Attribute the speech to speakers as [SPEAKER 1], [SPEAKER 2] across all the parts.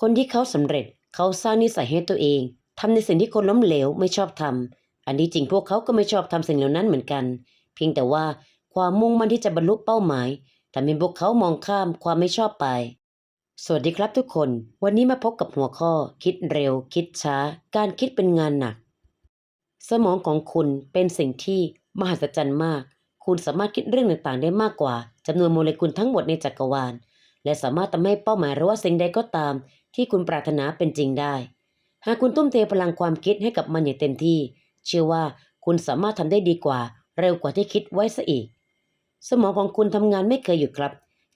[SPEAKER 1] คนที่เขาสำเร็จเขาสร้างนิสัยให้ตัวเองทำในสิ่งที่คนล้มเหลวไม่ชอบทำอันที่จริงพวกเขาก็ไม่ชอบทำสิ่งเหล่านั้นเหมือนกัน เพียงแต่ว่าความมุ่งมั่นที่จะบรรลุเป้าหมายทำให้พวกเขามองข้ามความไม่ชอบไป สวัสดีครับทุกคน วันนี้มาพบกับหัวข้อ คิดเร็ว คิดช้า การคิดเป็นงานหนัก สมองของคุณเป็นสิ่งที่มหัศจรรย์มาก คุณสามารถคิดเรื่องต่างๆ ได้มากกว่าจำนวนโมเลกุลทั้งหมดในจักรวาล และสามารถทำให้เป้าหมายหรือว่าสิ่งใดก็ตาม ที่คุณปรารถนาเป็นจริงได้ หากคุณทุ่มเทพลังความคิดให้กับมันอย่างเต็มที่ เชื่อว่าคุณสามารถทำได้ดีกว่า เร็วกว่าที่คิดไว้ซะอีก สมองของคุณทำงานไม่เคยหยุดครับ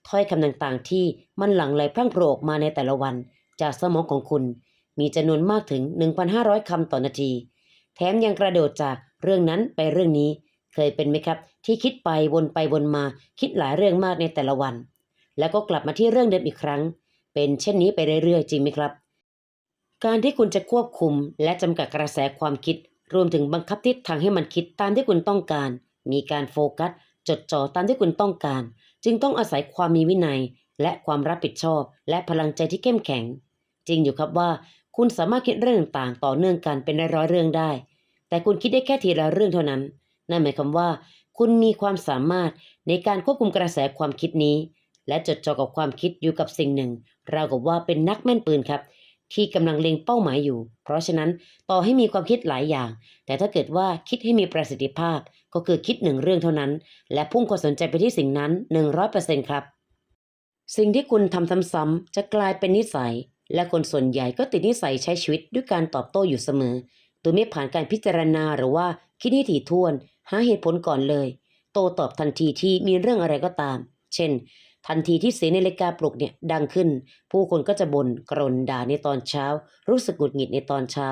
[SPEAKER 1] ถ้อยคำต่างๆ ที่มันหลั่งไหลพรั่งพรูออกมาในแต่ละวัน จากสมองของคุณ มีจำนวนมากถึง 1,500คำต่อนาที แถมยังกระโดดจากเรื่องนั้นไปเรื่องนี้ เคยเป็นไหมครับ ที่คิดไปวนไปวนมา คิดหลายเรื่องมากในแต่ละวัน แล้วก็กลับมาที่เรื่องเดิมอีกครั้ง เป็นเช่นนี้ไปเรื่อยๆ จริงไหมครับ การที่คุณจะควบคุมและจำกัดกระแสความคิด รวมถึงบังคับทิศทางให้มันคิดตามที่คุณต้องการ มีการโฟกัส จดจ่อตามที่คุณต้องการ จึงต้องอาศัยความมีวินัย และความรับผิดชอบ และพลังใจที่เข้มแข็ง จริงอยู่ครับว่า คุณสามารถคิดเรื่องต่างต่อเนื่องกันเป็นร้อยเรื่องได้ แต่คุณคิดได้แค่ทีละเรื่องเท่านั้น นั่นหมายความว่า คุณมีความสามารถในการควบคุมกระแสความคิดนี้ และจดจ่อกับความคิดอยู่กับสิ่งหนึ่ง ราวกับว่าเป็นนักแม่นปืนครับ ที่กำลังเล็งเป้าหมายอยู่ เพราะฉะนั้นต่อให้มีความคิดหลายอย่าง แต่ถ้าเกิดว่าคิดให้มีประสิทธิภาพ ก็คือคิดหนึ่งเรื่องเท่านั้น และพุ่งความสนใจไปที่สิ่งนั้น 100%ครับ สิ่งที่คุณทำซ้ำๆจะกลายเป็นนิสัย และคนส่วนใหญ่ก็ติดนิสัยใช้ชีวิตด้วยการตอบโต้อยู่เสมอโดยไม่ผ่านการพิจารณาหรือว่าคิดให้ถี่ถ้วน หาเหตุผลก่อนเลย โตตอบทันทีที่มีเรื่องอะไรก็ตาม เช่น ทันทีที่เสียงนาฬิกาปลุกเนี่ยดังขึ้น ผู้คนก็จะบน่นกรนด่าในตอนเช้า รู้สึกหงุดหงิดในตอนเช้า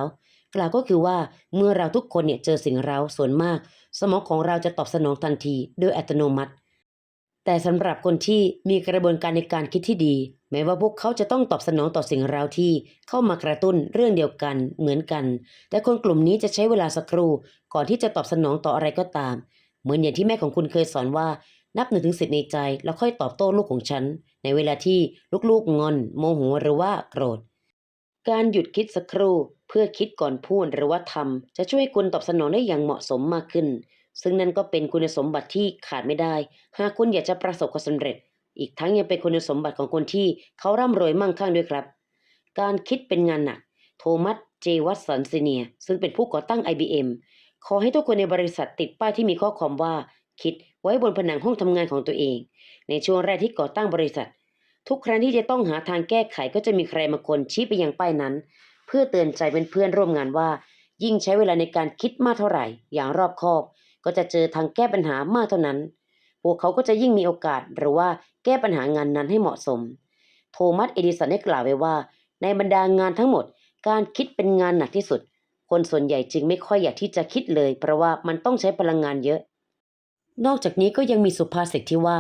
[SPEAKER 1] กล่าวก็คือว่าเมื่อเราทุกคนเนี่ยเจอสิ่งเร้าส่วนมาก สมองของเราจะตอบสนองทันทีโดยอัตโนมัติ แต่สำหรับคนที่มีกระบวนการในการคิดที่ดี แม้ว่าพวกเขาจะต้องตอบสนองต่อสิ่งเร้าที่เข้ามากระตุ้นเรื่องเดียวกันเหมือนกัน แต่คนกลุ่มนี้จะใช้เวลาสักครู่ก่อนที่จะตอบสนองต่ออะไรก็ตาม เหมือนอย่างที่แม่ของคุณเคยสอนว่า นับหนึ่งถึงสิบในใจ แล้วค่อยตอบโต้ลูกของฉัน ในเวลาที่ลูกๆงอน โมโหหรือว่าโกรธ การหยุดคิดสักครู่เพื่อคิดก่อนพูดหรือว่าทำจะช่วยให้คุณตอบสนองได้อย่างเหมาะสมมากขึ้น ซึ่งนั่นก็เป็นคุณสมบัติที่ขาดไม่ได้ หากคุณอยากจะประสบความสำเร็จ อีกทั้งยังเป็นคุณสมบัติของคนที่เขาร่ำรวยมั่งคั่งด้วยครับ การคิดเป็นงานหนัก โทมัสเจวัตสันซีเนียซึ่งเป็นผู้ก่อตั้ง IBM ขอให้ทุกคนในบริษัทติดป้ายที่มีข้อความว่า คิด ไว้บนผนังห้องทำงานของตัวเอง ในช่วงแรกที่ก่อตั้งบริษัท ทุกครั้งที่จะต้องหาทางแก้ไขก็จะมีใครมาคนชี้ไปยังป้ายนั้น เพื่อเตือนใจเนเพื่อนร่วมงานว่า ยิ่งใช้เวลาในการคิดมากเท่าไหร่ อย่างรอบคอบ ก็จะเจอทางแก้ปัญหามากเท่านั้น พวกเขาก็จะยิ่งมีโอกาสหรือว่าแก้ปัญหางานนั้นให้เหมาะสม โทมัสเอดิสันได้กล่าวไว้ว่า ในบรรดางานทั้งหมด การคิดเป็นงานหนักที่สุด คนส่วนใหญ่จึงไม่ค่อยอยากที่จะคิดเลย เพราะว่ามันต้องใช้พลังงานเยอะ นอกจากนี้ก็ยังมีสุภาษิตที่ว่า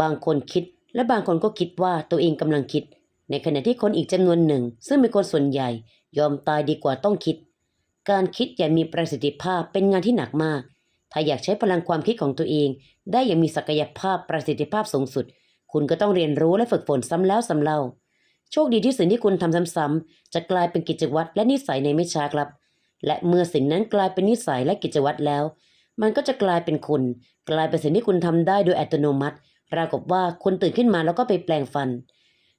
[SPEAKER 1] บางคนคิด และบางคนก็คิดว่าตัวเองกำลังคิด ในขณะที่คนอีกจำนวนหนึ่ง ซึ่งเป็นคนส่วนใหญ่ ยอมตายดีกว่าต้องคิด การคิดอย่างมีประสิทธิภาพเป็นงานที่หนักมาก ถ้าอยากใช้พลังความคิดของตัวเอง ได้อย่างมีศักยภาพประสิทธิภาพสูงสุด คุณก็ต้องเรียนรู้และฝึกฝนซ้ำแล้วซ้ำเล่า โชคดีที่สิ่งที่คุณทำซ้ำๆจะกลายเป็นกิจวัตรและนิสัยในไม่ช้าครับ และเมื่อสิ่งนั้นกลายเป็นนิสัยและกิจวัตรแล้ว มันก็จะกลายเป็นคุณ กลายเป็นสิ่งที่คุณทำได้โดยอัตโนมัติรากับว่าคุณตื่นขึ้นมาแล้วก็ไปแปลงฟัน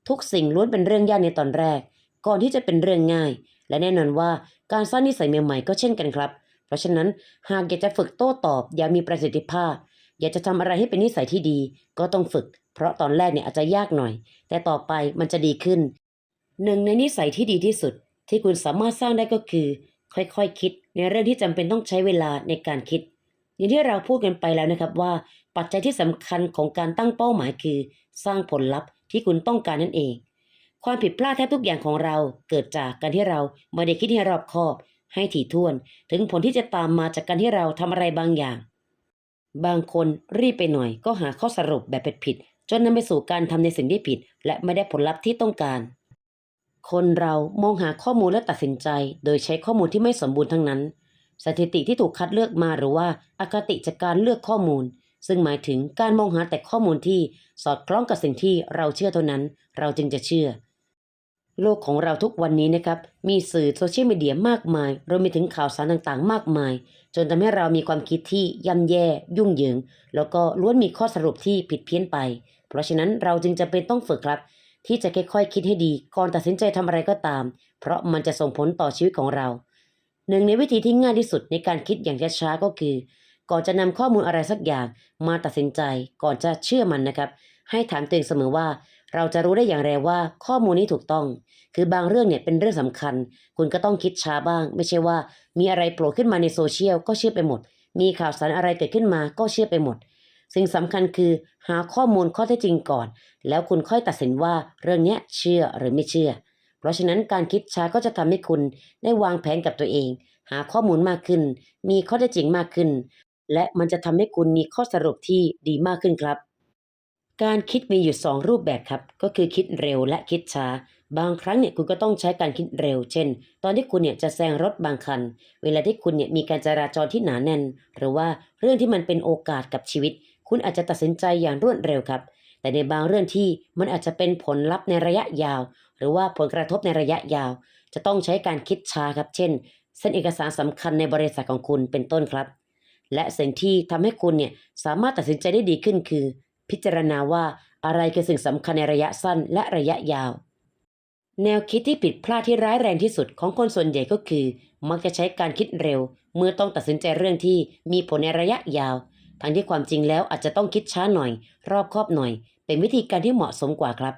[SPEAKER 1] ทุกสิ่งล้วนเป็นเรื่องยากในตอนแรก ก่อนที่จะเป็นเรื่องง่าย และแน่นอนว่าการสร้างนิสัยใหม่ๆก็เช่นกันครับ เพราะฉะนั้นหากอยากจะฝึกโต้ตอบ อย่ามีประสิทธิภาพ อยากจะทำอะไรให้เป็นนิสัยที่ดี ก็ต้องฝึก เพราะตอนแรกเนี่ยอาจจะยากหน่อย แต่ต่อไปมันจะดีขึ้น หนึ่งในนิสัยที่ดีที่สุด ที่คุณสามารถสร้างได้ก็คือ ค่อยๆคคิดในเรื่องที่จำเป็นต้องใช้เวลาในการคิด อย่างที่เราพูดกันไปแล้วนะครับว่าปัจจัยที่สำคัญของการตั้งเป้าหมายคือ สร้างผลลัพธ์ที่คุณต้องการนั่นเอง ความผิดพลาดแทบทุกอย่างของเราเกิดจากการที่เราไม่ได้คิดให้รอบคอบ ให้ถี่ถ้วน ถึงผลที่จะตามมาจากการที่เราทำอะไรบางอย่าง บางคนรีบไปหน่อยก็หาข้อสรุปแบบผิดๆจนนำไปสู่การทำในสิ่งที่ผิด และไม่ได้ผลลัพธ์ที่ต้องการ คนเรามองหาข้อมูลและตัดสินใจ โดยใช้ข้อมูลที่ไม่สมบูรณ์ทั้งนั้น สถิติที่ถูกคัดเลือกมาหรือว่าอคติจากการเลือกข้อมูล ซึ่งหมายถึงการมองหาแต่ข้อมูลที่สอดคล้องกับสิ่งที่เราเชื่อเท่านั้น เราจึงจะเชื่อ โลกของเราทุกวันนี้นะครับ มีสื่อโซเชียลมีเดียมากมายรวมไปถึงข่าวสารต่างๆ มากมาย จนทำให้เรามีความคิดที่ย่ำแย่ ยุ่งเหยิง แล้วก็ล้วนมีข้อสรุปที่ผิดเพี้ยนไป เพราะฉะนั้นเราจึงจะเป็นต้องฝึกครับ ที่จะค่อยๆคิดให้ดีก่อนตัดสินใจทำอะไรก็ตาม เพราะมันจะส่งผลต่อชีวิตของเรา หนึ่งในวิธีที่ง่ายที่สุดในการคิดอย่างช้าๆก็คือ ก่อนจะนำข้อมูลอะไรสักอย่างมาตัดสินใจ ก่อนจะเชื่อมันนะครับ ให้ถามตัวเองเสมอว่า เราจะรู้ได้อย่างไรว่าข้อมูลนี้ถูกต้อง คือบางเรื่องเนี่ยเป็นเรื่องสำคัญ คุณก็ต้องคิดช้าบ้าง ไม่ใช่ว่า มีอะไรโผล่ขึ้นมาในโซเชียลก็เชื่อไปหมด มีข่าวสารอะไรเกิดขึ้นมาก็เชื่อไปหมดสิ่งสำคัญคือหาข้อมูลข้อเท็จจริงก่อน แล้วคุณค่อยตัดสินว่าเรื่องนี้เชื่อหรือไม่เชื่อ เพราะฉะนั้นการคิดช้าก็จะทำให้คุณได้วางแผนกับตัวเอง หาข้อมูลมากขึ้น มีข้อเท็จจริงมากขึ้น และมันจะทำให้คุณมีข้อสรุปที่ดีมากขึ้นครับ การคิดมีอยู่สองรูปแบบครับ ก็คือคิดเร็วและคิดช้า บางครั้งเนี่ยคุณก็ต้องใช้การคิดเร็ว เช่น ตอนที่คุณเนี่ยจะแซงรถบางคัน เวลาที่คุณเนี่ยมีการจราจรที่หนาแน่น หรือว่าเรื่องที่มันเป็นโอกาสกับชีวิต คุณอาจจะตัดสินใจอย่างรวดเร็วครับ แต่ในบางเรื่องที่มันอาจจะเป็นผลลัพธ์ในระยะยาว หรือว่าผลกระทบในระยะยาว จะต้องใช้การคิดช้าครับ เช่น เส้นเอกสารสำคัญในบริษัทของคุณเป็นต้นครับ และสิ่งที่ทำให้คุณเนี่ยสามารถตัดสินใจได้ดีขึ้นคือ พิจารณาว่าอะไรคือสิ่งสำคัญในระยะสั้นและระยะยาว แนวคิดที่ผิดพลาดที่ร้ายแรงที่สุดของคนส่วนใหญ่ก็คือ มักจะใช้การคิดเร็ว เมื่อต้องตัดสินใจเรื่องที่มีผลในระยะยาว ทั้งที่ความจริงแล้วอาจจะต้องคิดช้าหน่อย รอบคอบหน่อย เป็นวิธีการที่เหมาะสมกว่าครับ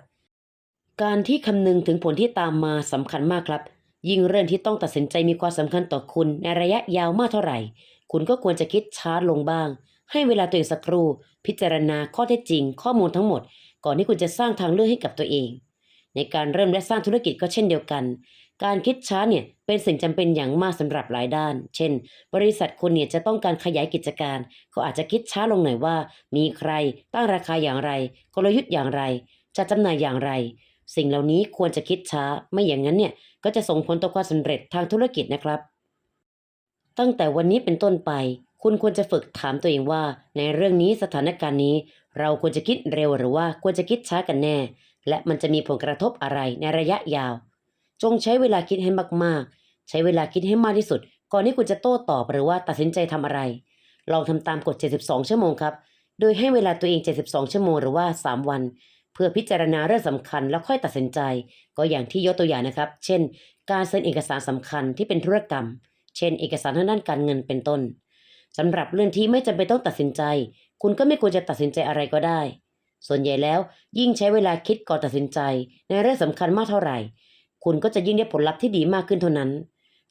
[SPEAKER 1] การที่คำนึงถึงผลที่ตามมาสำคัญมากครับ ยิ่งเรื่องที่ต้องตัดสินใจมีความสำคัญต่อคุณในระยะยาวมากเท่าไหร่ คุณก็ควรจะคิดช้าลงบ้าง ให้เวลาตัวเองสักครู่ พิจารณาข้อเท็จจริง ข้อมูลทั้งหมด ก่อนที่คุณจะสร้างทางเลือกให้กับตัวเอง ในการเริ่มและสร้างธุรกิจก็เช่นเดียวกัน การคิดช้าเนี่ยเป็นสิ่งจำเป็นอย่างมากสำหรับหลายด้าน เช่น บริษัทคุณเนี่ยจะต้องการขยายกิจการ ก็อาจจะคิดช้าลงหน่อยว่า มีใครตั้งราคาอย่างไร กลยุทธ์อย่างไร จะจำหน่ายอย่างไร สิ่งเหล่านี้ควรจะคิดช้า ไม่อย่างนั้นเนี่ยก็จะส่งผลต่อความสำเร็จทางธุรกิจนะครับ ตั้งแต่วันนี้เป็นต้นไป คุณควรจะฝึกถามตัวเองว่า ในเรื่องนี้สถานการณ์นี้ เราควรจะคิดเร็วหรือว่าควรจะคิดช้ากันแน่ และมันจะมีผลกระทบอะไรในระยะยาว จงใช้เวลาคิดให้มากๆ ใช้เวลาคิดให้มากที่สุด ก่อนที่คุณจะโต้ตอบหรือว่าตัดสินใจทำอะไร ลองทำตามกฎ 72 ชั่วโมงครับ โดยให้เวลาตัวเอง 72 ชั่วโมงหรือว่า 3 วัน เพื่อพิจารณาเรื่องสำคัญแล้วค่อยตัดสินใจ ก็อย่างที่ยกตัวอย่างนะครับ เช่น การเซ็นเอกสารสำคัญที่เป็นธุรกรรม เช่น เอกสารทางด้านการเงินเป็นต้นสำหรับเรื่องที่ไม่จำเป็นต้องตัดสินใจ คุณก็ไม่ควรจะตัดสินใจอะไรก็ได้ ส่วนใหญ่แล้วยิ่งใช้เวลาคิดก่อนตัดสินใจ ในเรื่องสำคัญมากเท่าไหร่ คุณก็จะยิ่งได้ผลลัพธ์ที่ดีมากขึ้นเท่านั้น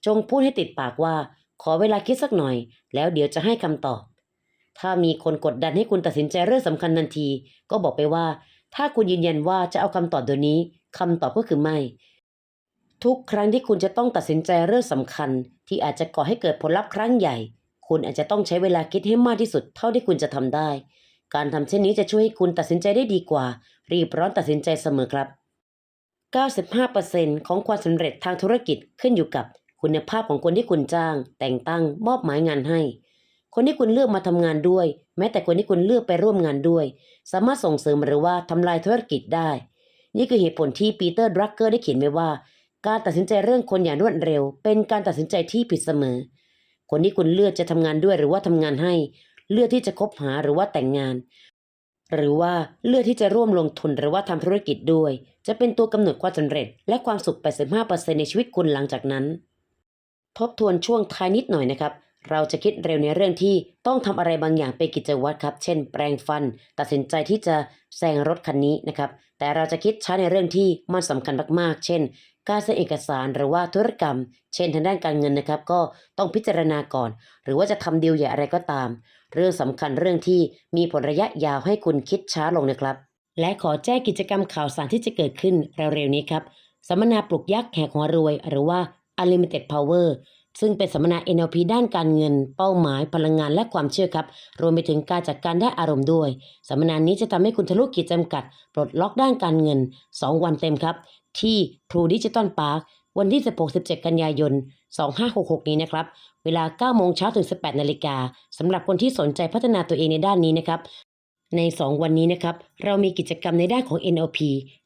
[SPEAKER 1] จงพูดให้ติดปากว่า ขอเวลาคิดสักหน่อย แล้วเดี๋ยวจะให้คำตอบ ถ้ามีคนกดดันให้คุณตัดสินใจเรื่องสำคัญทันที ก็บอกไปว่า ถ้าคุณยืนยันว่าจะเอาคำตอบเดี๋ยวนี้คำตอบก็คือไม่ ทุกครั้งที่คุณจะต้องตัดสินใจเรื่องสำคัญ ที่อาจจะก่อให้เกิดผลลัพธ์ครั้งใหญ่ คุณอาจจะต้องใช้เวลาคิดให้มากที่สุดเท่าที่คุณจะทำได้ การทำเช่นนี้จะช่วยให้คุณตัดสินใจได้ดีกว่า รีบร้อนตัดสินใจเสมอครับ 95%ของความสำเร็จทางธุรกิจขึ้นอยู่กับคุณภาพของคนที่คุณจ้าง แต่งตั้งมอบหมายงานให้ คนที่คุณเลือกมาทำงานด้วย แม้แต่คนที่คุณเลือกไปร่วมงานด้วย สามารถส่งเสริมหรือว่าทำลายธุรกิจได้ นี่คือเหตุผลที่ปีเตอร์ดรักเกอร์ได้เขียนไว้ว่า การตัดสินใจเรื่องคนอย่างรวดเร็ว เป็นการตัดสินใจที่ผิดเสมอ คนที่คุณเลือกจะทำงานด้วยหรือว่าทำงานให้ เลือกที่จะคบหาหรือว่าแต่งงาน หรือว่าเลือกที่จะร่วมลงทุนหรือว่าทำธุรกิจด้วย จะเป็นตัวกำหนดความสำเร็จ และความสุข 85%ในชีวิตคุณหลังจากนั้น ทบทวนช่วงท้ายนิดหน่อยนะครับ เราจะคิดเร็วในเรื่องที่ต้องทำอะไรบางอย่างเป็นกิจวัตรครับ เช่น แปรงฟัน ตัดสินใจที่จะแซงรถคันนี้นะครับ แต่เราจะคิดช้าในเรื่องที่มันสำคัญมากๆ เช่น การเซ็นเอกสารหรือว่าธุรกรรม เช่น ทางด้านการเงินนะครับ ก็ต้องพิจารณาก่อน หรือว่าจะทำดีลใหญ่อะไรก็ตาม เรื่องสำคัญเรื่องที่มีผลระยะยาวให้คุณคิดช้าลงนะครับ และขอแจ้งกิจกรรมข่าวสารที่จะเกิดขึ้นเร็วๆนี้ครับสัมมนาปลุกยักษ์แขกหัวรวย หรือว่า Unlimited Power ซึ่งเป็นสัมมนา NLP ด้านการเงิน เป้าหมาย พลังงานและความเชื่อครับ รวมไปถึงการจัดการได้อารมณ์ด้วย สัมมนานี้จะทำให้คุณทะลุขีดจำกัด ปลดล็อกด้านการเงิน 2 วันเต็มครับ ที่ True Digital Park วันที่ 16-17 กันยายน 2566 นี้นะครับ เวลา 9 โมงเช้าถึง 18 นาฬิกาสำหรับคนที่สนใจพัฒนาตัวเองในด้านนี้นะครับ ใน 2 วันนี้นะครับ เรามีกิจกรรมในด้านของ NLP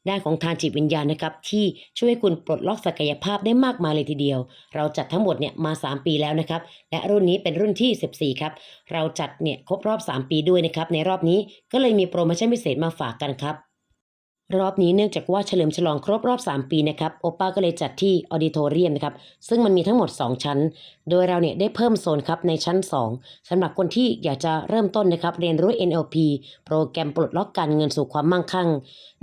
[SPEAKER 1] ด้านของทางจิตวิญญาณนะครับ ที่ช่วยคุณปลดล็อกศักยภาพได้มากมายเลยทีเดียว เราจัดทั้งหมดเนี่ยมา 3 ปีแล้วนะครับ และรุ่นนี้เป็นรุ่นที่ 14 ครับ เราจัดเนี่ยครบรอบ 3 ปีด้วยนะครับ ในรอบนี้ก็เลยมีโปรโมชั่นพิเศษมาฝากกันครับ รอบนี้เนื่องจากว่าเฉลิมฉลองครบรอบ 3 ปีนะครับโอป้าก็เลยจัดที่ออดิโทเรียมนะครับซึ่งมันมีทั้งหมด 2 ชั้น โดยเราเนี่ยได้เพิ่มโซนครับในชั้น 2สำหรับคนที่อยากจะเริ่มต้นนะครับเรียนรู้ NLP โปรแกรมปลดล็อกการเงินสู่ความมั่งคั่ง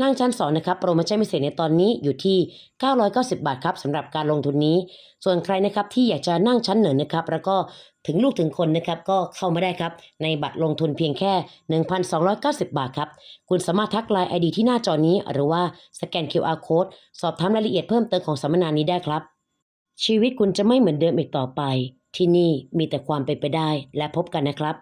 [SPEAKER 1] นั่งชั้น 2 นะครับโปรโมชั่นพิเศษในตอนนี้อยู่ที่ 990 บาทครับสำหรับการลงทุนนี้ส่วนใครนะครับที่อยากจะนั่งชั้นเหนือนะครับแล้วก็ถึงลูกถึงคนนะครับก็เข้ามาได้ครับ ในบัตรลงทุนเพียงแค่ 1,290 บาทครับ คุณสามารถทักไลน์ไอดีที่หน้าจอนี้ หรือว่าสแกน QR code สอบถามรายละเอียดเพิ่มเติมของสัมมนานี้ได้ครับ ชีวิตคุณจะไม่เหมือนเดิมอีกต่อไป ที่นี่มีแต่ความเป็นไปได้และพบกันนะครับ